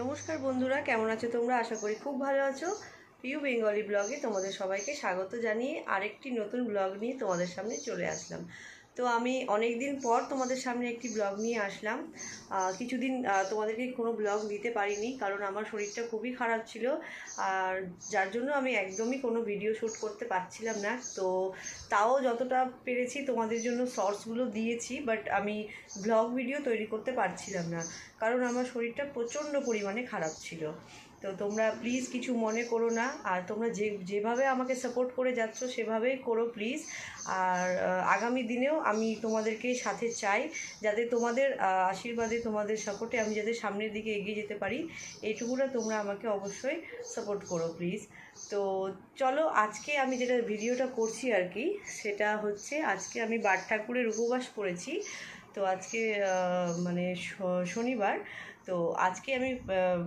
নমস্কার বন্ধুরা, কেমন আছো তোমরা? আশা করি খুব ভালো আছো। পিউ বেঙ্গলি ব্লগে তোমাদের সবাইকে স্বাগত জানিয়ে আরেকটি নতুন ব্লগ নিয়ে তোমাদের সামনে চলে আসলাম। তো আমি অনেক দিন পর তোমাদের সামনে একটি ব্লগ নিয়ে আসলাম। কিছুদিন তোমাদেরকে কোনো ব্লগ দিতে পারিনি, কারণ আমার শরীরটা খুবই খারাপ ছিল। আর যার জন্য আমি একদমই কোনো ভিডিও শ্যুট করতে পারছিলাম না। তো তাও যতটা পেরেছি তোমাদের জন্য শর্টসগুলো দিয়েছি বাট আমি ব্লগ ভিডিও তৈরি করতে পারছিলাম না। কারণ আমার শরীরটা প্রচণ্ড পরিমাণে খারাপ ছিল। তো তোমরা প্লিজ কিছু মনে করো না। আর তোমরা যে, যেভাবে আমাকে সাপোর্ট করে যাচ্ছ, সেভাবেই করো প্লিজ আর আগামী দিনেও আমি তোমাদেরকে সাথে চাই, যাতে তোমাদের আশীর্বাদে তোমাদের সাপোর্টে আমি যাতে সামনের দিকে এগিয়ে যেতে পারি। এইটুকুটা তোমরা আমাকে অবশ্যই সাপোর্ট করো প্লিজ তো চলো, আজকে আমি যেটা ভিডিওটা করছি আর কি, সেটা হচ্ছে আজকে আমি বার ঠাকুরের উপবাস করেছি তো আজকে মানে শনিবার। তো আজকে আমি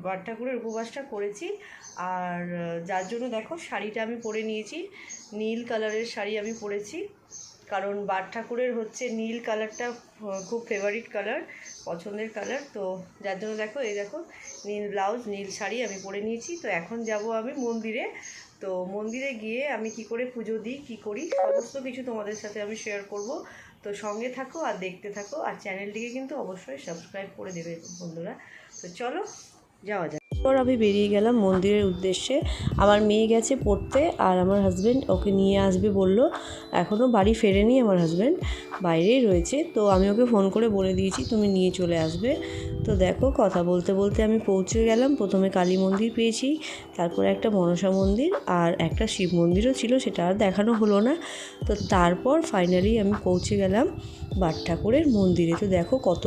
বার ঠাকুরের উপবাসটা করেছি। আর যার জন্য দেখো শাড়িটা আমি পরে নিয়েছি। নীল কালারের শাড়ি আমি পরেছি। কারণ বার ঠাকুরের হচ্ছে নীল কালারটা খুব ফেভারিট কালার পছন্দের কালার তো যার জন্য দেখো, এই দেখো, নীল ব্লাউজ নীল শাড়ি আমি পরে নিয়েছি। তো এখন যাব আমি মন্দিরে। তো মন্দিরে গিয়ে আমি কি করে পুজো দিই, কি করি, সমস্ত কিছু তোমাদের সাথে আমি শেয়ার করব। তো সঙ্গে থাকো আর দেখতে থাকো আর চ্যানেলটিকে কিন্তু অবশ্যই সাবস্ক্রাইব করে দেবে বন্ধুরা। তো চলো, যাওয়া যাক। এরপর আমি বেরিয়ে গেলাম মন্দিরের উদ্দেশ্যে। আমার মেয়ে গেছে পড়তে আর আমার হাজব্যান্ড ওকে নিয়ে আসবে বলল এখনও বাড়ি ফেরেনি আমার হাজব্যান্ড বাইরেই রয়েছে। তো আমি ওকে ফোন করে বলে দিয়েছি, তুমি নিয়ে চলে আসবে। তো দেখো, কথা বলতে বলতে আমি পৌঁছে গেলাম। প্রথমে কালী মন্দির পেয়েছি, তারপরে একটা মনসা মন্দির আর একটা শিব মন্দিরও ছিল, সেটা আর দেখানো হলো না। তো তারপর ফাইনালি আমি পৌঁছে গেলাম বাট ঠাকুরের মন্দিরে। তো দেখো কত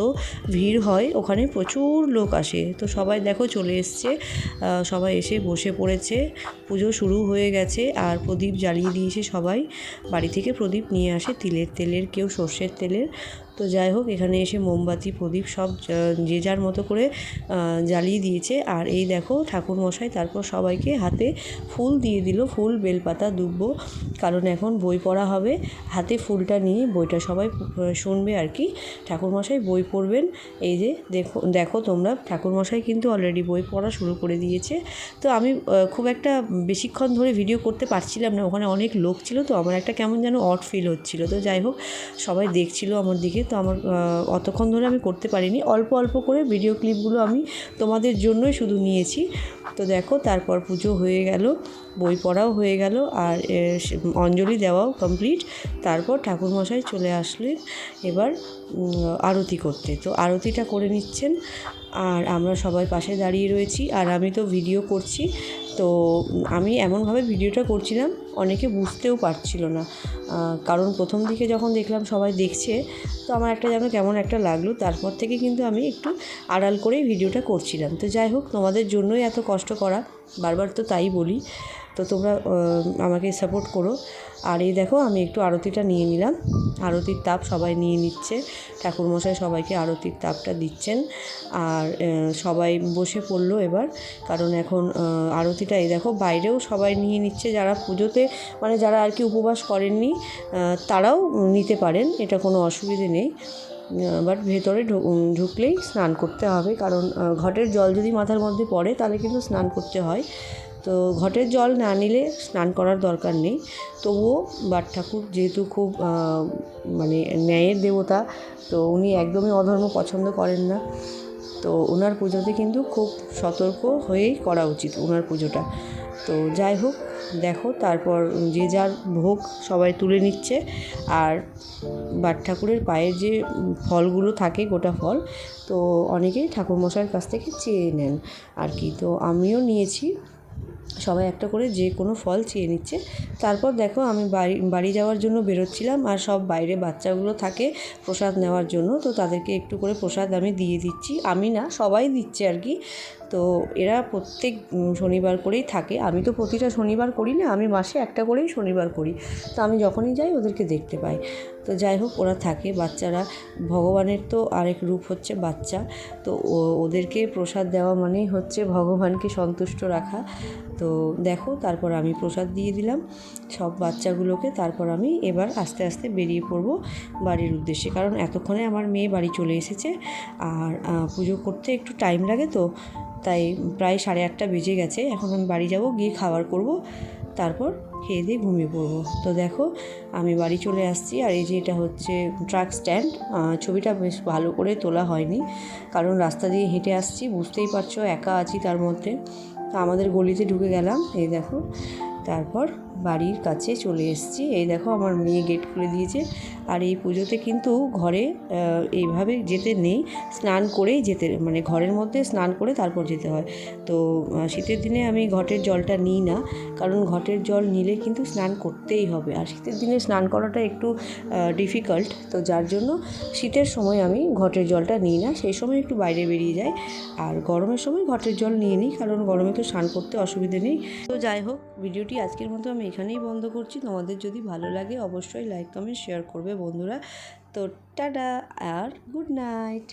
ভিড় হয়, ওখানে প্রচুর লোক আসে। তো সবাই দেখো চলে এসছে। আহ, সবাই এসে বসে পড়েছে। পুজো শুরু হয়ে গেছে আর প্রদীপ জ্বালিয়ে দিয়েছে সবাই। বাড়ি থেকে প্রদীপ নিয়ে আসে তিলের তেলের কেউ সর্ষের তেলের। তো যাই হোক, এখানে এসে মোমবাতি, প্রদীপ সব যে যার মতো করে জ্বালিয়ে দিয়েছে। আর এই দেখো ঠাকুর মশাই তারপর সবাইকে হাতে ফুল দিয়ে দিল, ফুল, বেলপাতা, দুব্ব। কারণ এখন বই পড়া হবে। হাতে ফুলটা নিয়ে বইটা সবাই শুনবে আর কি। ঠাকুরমশাই বই পড়বেন। এই যে দেখো দেখো তোমরা, ঠাকুরমশাই কিন্তু অলরেডি বই পড়া শুরু করে দিয়েছে। তো আমি খুব একটা বেশিক্ষণ ধরে ভিডিও করতে পারছিলাম না। ওখানে অনেক লোক ছিল, তো আমার একটা কেমন যেন অড ফিল হচ্ছিল। তো যাই হোক, সবাই দেখছিল আমার দিকে। তো আমার অতক্ষণ ধরে আমি করতে পারিনি। অল্প অল্প করে ভিডিও ক্লিপগুলো আমি তোমাদের জন্যই শুধু নিয়েছি। তো দেখো, তারপর পুজো হয়ে গেল, বই পড়াও হয়ে গেল, আর অঞ্জলি দেওয়াও কমপ্লিট তারপর ঠাকুরমশাই চলে আসলেন এবার আরতি করতে। তো আরতিটা করে নিচ্ছেন। আর আমরা সবাই পাশে দাঁড়িয়ে রয়েছি আর আমি তো ভিডিও করছি। তো আমি এমনভাবে ভিডিওটা করছিলাম, অনেকে বুঝতেও পারছিল না। কারণ প্রথম দিকে যখন দেখলাম সবাই দেখছে, তো আমার একটা যেন কেমন একটা লাগল, তারপর থেকে কিন্তু আমি একটু আড়াল করেই ভিডিওটা করছিলাম। তো যাই হোক, তোমাদের জন্যই এত কষ্ট করা, বারবার তো তাই বলি। তো তোমরা আমাকে সাপোর্ট করো। আর এই দেখো, আমি একটু আরতিটা নিয়ে নিলাম। আরতির তাপ সবাই নিয়ে নিচ্ছে। ঠাকুরমশাই সবাইকে আরতির তাপটা দিচ্ছেন। আর সবাই বসে পড়ল এবার। কারণ এখন আরতিটা এই দেখো, বাইরেও সবাই নিয়ে নিচ্ছে। যারা পুজোতে মানে যারা আর কি উপবাস করেননি তারাও নিতে পারেন। এটা কোনো অসুবিধে নেই। বাট ভেতরে ঢুকলেই স্নান করতে হবে। কারণ ঘটের জল যদি মাথার মধ্যে পড়ে, তাহলে কিন্তু স্নান করতে হয়। তো ঘটের জল না নিলে স্নান করার দরকার নেই। তবুও বাট ঠাকুর যেহেতু খুব মানে ন্যায়ের দেবতা, তো উনি একদমই অধর্ম পছন্দ করেন না। তো ওনার পুজোতে কিন্তু খুব সতর্ক হয়েই করা উচিত ওনার পুজোটা। তো যাই হোক, দেখো তারপর যে যার ভোগ সবাই তুলে নিচ্ছে। আর বাট ঠাকুরের পায়ের যে ফলগুলো থাকে গোটা ফল, তো অনেকেই ঠাকুরমশাইয়ের কাছ থেকে চেয়ে নেন। আর কি, তো আমিও নিয়েছি। সবাই একটা করে যে কোনো ফল চেয়ে নিচ্ছে। তারপর দেখো আমি বাড়ি বাড়ি যাওয়ার জন্য বেরোচ্ছিলাম আর সব বাইরে বাচ্চাগুলো থাকে প্রসাদ নেওয়ার জন্য। তো তাদেরকে একটু করে প্রসাদ আমি দিয়ে দিচ্ছি। আমি না, সবাই দিচ্ছে আর কি। তো এরা প্রত্যেক শনিবার করেই থাকে। আমি তো প্রতিটা শনিবার করি না, আমি মাসে একটা করেই শনিবার করি। তো আমি যখনই যাই ওদেরকে দেখতে পাই। তো যাই হোক, ওরা থাকে, বাচ্চারা। ভগবানের তো আরেক রূপ হচ্ছে বাচ্চা। তো ওদেরকে প্রসাদ দেওয়া মানেই হচ্ছে ভগবানকে সন্তুষ্ট রাখা। তো দেখো, তারপর আমি প্রসাদ দিয়ে দিলাম সব বাচ্চাগুলোকে। তারপর আমি এবার আস্তে আস্তে বেরিয়ে পড়ব বাড়ির উদ্দেশ্যে। কারণ এতক্ষণে আমার মেয়ে বাড়ি চলে এসেছে। আর পুজো করতে একটু টাইম লাগে তো। তাই প্রায় সাড়ে আটটা বেজে গেছে। এখন আমি বাড়ি যাব, গিয়ে খাবার করব, তারপর খেয়ে দিয়ে ঘুমিয়ে পড়ব। তো দেখো, আমি বাড়ি চলে আসছি আর এই যে এটা হচ্ছে ট্রাক স্ট্যান্ড। ছবিটা বেশ ভালো করে তোলা হয়নি, কারণ রাস্তা দিয়ে হেঁটে আসছি, বুঝতেই পারছ একা আছি তার মধ্যে। তো আমাদের গলিতে ঢুকে গেলাম, এই দেখো। তারপর বাড়ির কাছে চলে এসেছি। এই দেখো আমার মেয়ে গেট খুলে দিয়েছে। আর এই পুজোতে কিন্তু ঘরে এইভাবে যেতে নেই। স্নান করেই যেতে মানে ঘরের মধ্যে স্নান করে তারপর যেতে হয়। তো শীতের দিনে আমি ঘটের জলটা নিই না। কারণ ঘটের জল নিলে কিন্তু স্নান করতেই হবে। আর শীতের দিনে স্নান করাটা একটু ডিফিকাল্ট তো যার জন্য শীতের সময় আমি ঘটের জলটা নিই না। সেই সময় একটু বাইরে বেরিয়ে যাই। আর গরমের সময় ঘটের জল নিয়ে নিই। কারণ গরমে তো স্নান করতে অসুবিধে নেই। তো যাই হোক, ভিডিওটি আজকের মতো আমি এখানেই বন্ধ করছি। তোমাদের যদি ভালো লাগে অবশ্যই লাইক কমেন্ট শেয়ার করবে বন্ধুরা। তো টাটা আর গুড নাইট